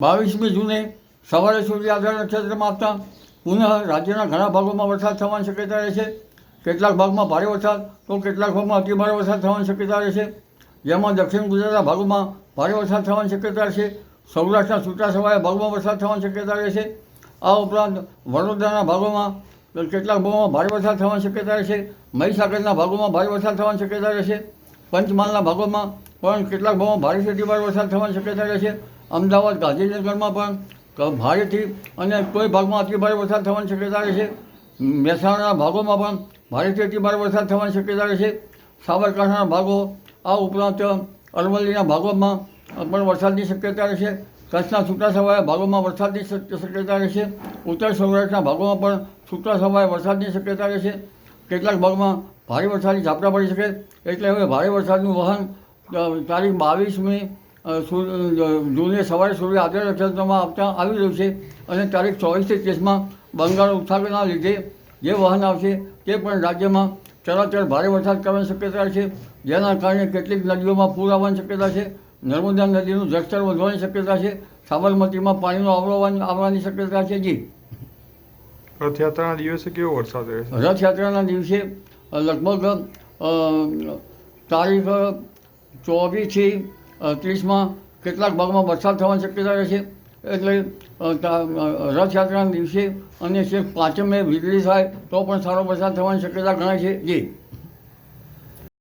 બાવીસમી જૂને સવારે સૂર્ય આધાર નક્ષત્રમાં આપતા પુનઃ રાજ્યના ઘણા ભાગોમાં વરસાદ થવાની શક્યતા રહે છે કેટલાક ભાગમાં ભારે વરસાદ તો કેટલાક ભાગમાં અતિ ભારે વરસાદ થવાની શક્યતા રહે છે જેમાં દક્ષિણ ગુજરાતના ભાગોમાં ભારે વરસાદ થવાની શક્યતા રહેશે. સૌરાષ્ટ્રના છૂટાછવાયા ભાગોમાં વરસાદ થવાની શક્યતા રહેશે. આ ઉપરાંત વડોદરાના ભાગોમાં કેટલાક ભાગોમાં ભારે વરસાદ થવાની શક્યતા રહેશે. મહીસાગરના ભાગોમાં ભારે વરસાદ થવાની શક્યતા રહેશે. પંચમહાલના ભાગોમાં પણ કેટલાક ભાગોમાં ભારેથી અતિભારે વરસાદ થવાની શક્યતા રહેશે અમદાવાદ, ગાંધીનગરમાં પણ ભારેથી અને કોઈ ભાગમાં અતિભારે વરસાદ થવાની શક્યતા રહેશે મહેસાણાના ભાગોમાં પણ ભારેથી અતિભારે વરસાદ થવાની શક્યતા રહેશે સાબરકાંઠાના ભાગો, આ ઉપરાંત અરવલ્લીના ભાગોમાં પણ વરસાદની શક્યતા રહેશે કચ્છના છૂટા સવાયા ભાગોમાં વરસાદની શક- શક્યતા રહેશે ઉત્તર સૌરાષ્ટ્રના ભાગોમાં પણ છૂટા છૂટાછવાયા વરસાદની શક્યતા રહેશે કેટલાક ભાગમાં ભારે વરસાદની ઝાપટા પડી શકે એટલે હવે ભારે વરસાદનું વહન તારીખ બાવીસમી જૂને સવારે સૂર્ય આદર નક્ષત્રમાં આપતા આવી રહ્યું છે અને તારીખ ચોવીસથી ત્રીસમાં બંગાળ ઉપસાગરના લીધે જે વહન આવશે તે પણ રાજ્યમાં ચરાચર ભારે વરસાદ કરવાની શક્યતા છે. જેના કારણે કેટલીક નદીઓમાં પૂર આવવાની શક્યતા છે. નર્મદા નદીનું જળસ્તર વધવાની શક્યતા છે. સાબરમતીમાં પાણીનો આવરો આવવાની શક્યતા છે. જી. રથયાત્રાના દિવસે કેવો વરસાદ રહેશે રથયાત્રાના દિવસે લગભગ તારીખ, ચોવીસથી ત્રીસમાં કેટલાક ભાગમાં વરસાદ થવાની શક્યતા રહેશે એટલે રથયાત્રાના દિવસે અને છેક પાંચમે વીજળી થાય, તો પણ સારો વરસાદ થવાની શક્યતા ગણાય છે. જી.